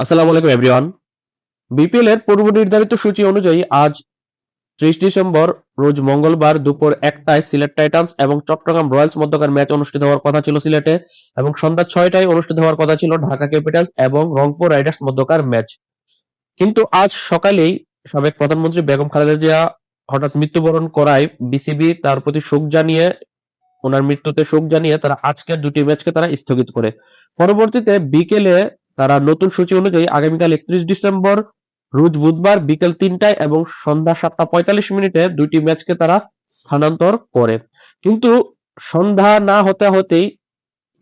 আসসালামু আলাইকুম everyone BPL এর পূর্ব নির্ধারিত সূচি অনুযায়ী আজ ত্রিশ ডিসেম্বর, রোজ মঙ্গলবার দুপুর একটায় সিলেট টাইটান্স এবং চট্টগ্রাম রয়্যালস মধ্যকার ম্যাচ অনুষ্ঠিত হওয়ার কথা ছিল সিলেটে এবং সন্ধ্যা ছয়টায় অনুষ্ঠিত হওয়ার কথা ছিল ঢাকা ক্যাপিটালস এবং রংপুর রাইডার্স মধ্যকার ম্যাচ। কিন্তু আজ সকালেই সাবেক প্রধানমন্ত্রী বেগম খালেদা জিয়া হঠাৎ মৃত্যুবরণ করায় বিসিবি তার প্রতি শোক জানিয়ে, ওনার মৃত্যুতে শোক জানিয়ে তারা আজকের দুটি ম্যাচকে তারা স্থগিত করে। পরবর্তীতে বিকেলে তারা নতুন সূচি অনুযায়ী আগামীকাল একত্রিশ ডিসেম্বর রোজ বুধবার বিকেল তিনটায় এবং সন্ধ্যা সাতটা পঁয়তাল্লিশ মিনিটে দুইটি ম্যাচকে তারা স্থানান্তর করে। কিন্তু সন্ধ্যা না হতে হতেই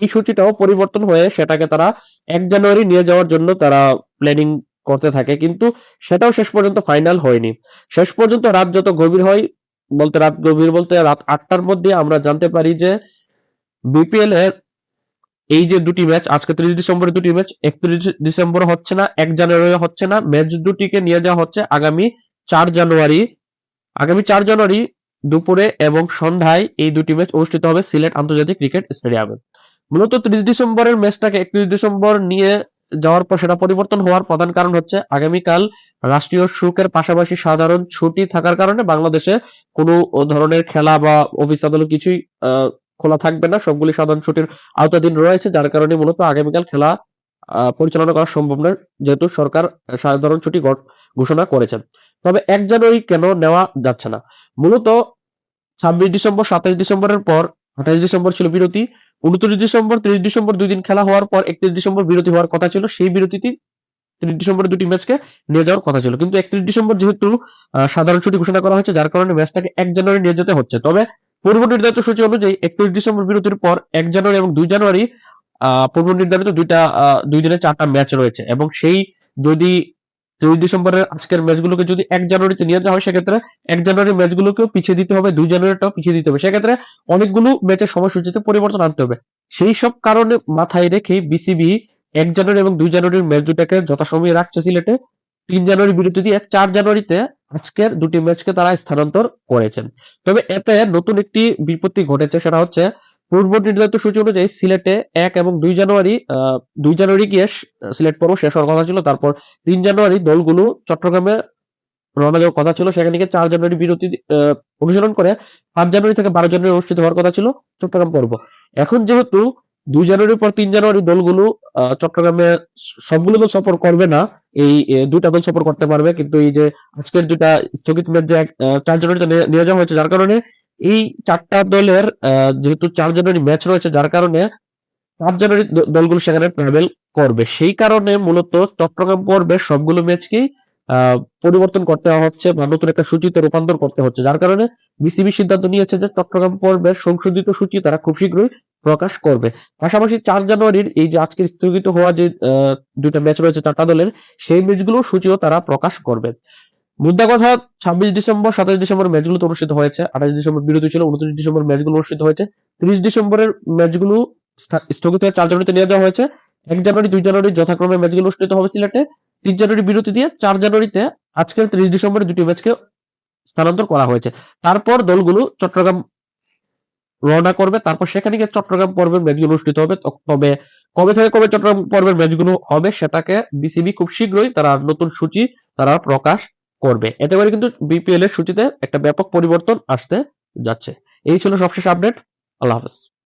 এই সূচিটাও পরিবর্তন হয়ে সেটাকে তারা এক জানুয়ারি নিয়ে যাওয়ার জন্য তারা প্ল্যানিং করতে থাকে। কিন্তু সেটাও শেষ পর্যন্ত ফাইনাল হয়নি। শেষ পর্যন্ত রাত যত গভীর হয়, বলতে রাত গভীর বলতে রাত আটটার মধ্যে আমরা জানতে পারি যে বিপিএল এর এই যে দুটি ম্যাচ আজকে ত্রিশ ডিসেম্বরের দুটি ম্যাচ একত্রিশ ডিসেম্বর হচ্ছে না, এক জানুয়ারি হচ্ছে না ম্যাচ দুটিকে নিয়ে যাওয়া হচ্ছে আগামী চার জানুয়ারি। আগামী চার জানুয়ারি দুপুরে এবং সন্ধ্যায় এই দুটি ম্যাচ অনুষ্ঠিত হবে সিলেট আন্তর্জাতিক ক্রিকেট স্টেডিয়ামে। মূলত ত্রিশ ডিসেম্বরের ম্যাচটাকে একত্রিশ ডিসেম্বর নিয়ে যাওয়ার পর সেটা পরিবর্তন হওয়ার প্রধান কারণ হচ্ছে আগামীকাল রাষ্ট্রীয় শোকের পাশাপাশি সাধারণ ছুটি থাকার কারণে বাংলাদেশে কোনো ধরনের খেলা বা অফিস আদালত কিছুই খোলা থাকবে না। সবগুলি সাধারণ ছুটির আওতাধীন রয়েছে, যার কারণে মূলত আগামীকাল খেলা পরিচালনা করা সম্ভব নয়, যেহেতু সরকার সাধারণ ছুটি ঘোষণা করেছেন তবে এক জানুয়ারি কেন নেওয়া যাচ্ছে না? মূলত ছাব্বিশ ডিসেম্বর সাতাইশ ডিসেম্বরের পর আঠাইশ ডিসেম্বর ছিল বিরতি, উনত্রিশ ডিসেম্বর, ত্রিশ ডিসেম্বর দুই দিন খেলা হওয়ার পর একত্রিশ ডিসেম্বর বিরতি হওয়ার কথা ছিল, সেই বিরতিতে ত্রিশ ডিসেম্বর দুটি ম্যাচকে নিয়ে যাওয়ার কথা ছিল। কিন্তু একত্রিশ ডিসেম্বর যেহেতু সাধারণ ছুটি ঘোষণা করা হয়েছে, যার কারণে ম্যাচটাকে এক জানুয়ারি নিয়ে যেতে হচ্ছে। তবে পূর্ব নির্ধারিত সূচি অনুযায়ী একত্রিশ ডিসেম্বর বিরতির পর এক জানুয়ারি এবং দুই জানুয়ারি পূর্ব নির্ধারিত দুইটা দুই দিনে চারটা ম্যাচ রয়েছে এবং সেই যদি ত্রিশ ডিসেম্বরের আজকের ম্যাচগুলোকে যদি এক জানুয়ারিতে নিয়ে যাওয়া হয়, সেক্ষেত্রে এক জানুয়ারি ম্যাচগুলোকেও পিছিয়ে দিতে হবে, দুই জানুয়ারিটাও পিছিয়ে দিতে হবে। সেক্ষেত্রে অনেকগুলো ম্যাচের সময়সূচিতে পরিবর্তন আনতে হবে। সেই সব কারণে মাথায় রেখে বিসিবি এক জানুয়ারি এবং দুই জানুয়ারির ম্যাচ দুটাকে যথাসময়ে রাখছে সিলেটে। তিন জানুয়ারি বিরতি দিয়ে চার জানুয়ারিতে আজকের দুটি ম্যাচকে তারা স্থানান্তর করেছেন। তবে এতে নতুন একটি বিপত্তি ঘটেছে, সেটা হচ্ছে পূর্ব নির্ধারিত সূচি অনুযায়ী সিলেটে এক এবং দুই জানুয়ারি দুই জানুয়ারি গিয়ে সিলেট পর্ব শেষ হওয়ার কথা ছিল। তারপর তিন জানুয়ারি দলগুলো চট্টগ্রামে রওনা দেওয়ার কথা ছিল। সেখানে গিয়ে চার জানুয়ারি বিরতি অনুসরণ করে পাঁচ জানুয়ারি থেকে বারো জানুয়ারি অনুষ্ঠিত হওয়ার কথা ছিল চট্টগ্রাম পর্ব। এখন যেহেতু দুই জানুয়ারির পর তিন জানুয়ারি দলগুলো চট্টগ্রামে সবগুলো দল সফর করবে না এই এ, দুইটা দল সফর করতে পারবে। কিন্তু এই যে আজকের দুইটা স্থগিত ম্যাচ যে চার নিয়ে- যাওয়া হয়েছে যার কারণে এই চারটা দলের যেহেতু চার ম্যাচ রয়েছে যার কারণে চার জানুয়ারি দলগুলো সেখানে ট্রাভেল করবে। সেই কারণে মূলত চট্টগ্রাম পর্বে সবগুলো ম্যাচকেই পরিবর্তন করতে হচ্ছে বা নতুন একটা সূচিতে রূপান্তর করতে হচ্ছে। যার কারণে বিসিবি সিদ্ধান্ত নিয়েছে যে চট্টগ্রাম পর্বের সংশোধিত সূচি তারা খুব শীঘ্রই প্রকাশ করবে। পাশাপাশি চার জানুয়ারির এই যে আজকের স্থগিত হওয়া যে দুইটা ম্যাচ রয়েছে চারটা দলের, সেই ম্যাচগুলো সূচিও তারা প্রকাশ করবে। মুদ্রা কথা, ছাব্বিশ ডিসেম্বর, সাতাশ ডিসেম্বর ম্যাচগুলো তো অনুষ্ঠিত হয়েছে। আঠাশ ডিসেম্বর বিরতি ছিল, উনত্রিশ ডিসেম্বর ম্যাচগুলো অনুষ্ঠিত হয়েছে। ত্রিশ ডিসেম্বরের ম্যাচগুলো স্থা- স্থগিত হয়ে চার জানুয়ারিতে নিয়ে যাওয়া হয়েছে। এক জানুয়ারি, দুই জানুয়ারি যথাক্রমে ম্যাচগুলো অনুষ্ঠিত হবে সিলেটে। তিন জানুয়ারি বিরতি দিয়ে চার জানুয়ারিতে আজকের ত্রিশ ডিসেম্বরে দুটি ম্যাচকে স্থানান্তর করা হয়েছে। তারপর দলগুলো চট্টগ্রাম রওনা করবে, তারপর সেখানে গিয়ে চট্টগ্রাম পর্বের ম্যাচগুলো অনুষ্ঠিত হবে। তবে কবে থেকে কবে চট্টগ্রাম পর্বের ম্যাচগুলো হবে সেটাকে বিসিবি খুব শীঘ্রই তারা নতুন সূচি, তারা প্রকাশ করবে। এতে করে কিন্তু বিপিএল এর সূচিতে একটা ব্যাপক পরিবর্তন আসতে যাচ্ছে। এই ছিল সবশেষ আপডেট আল্লাহ হাফেজ।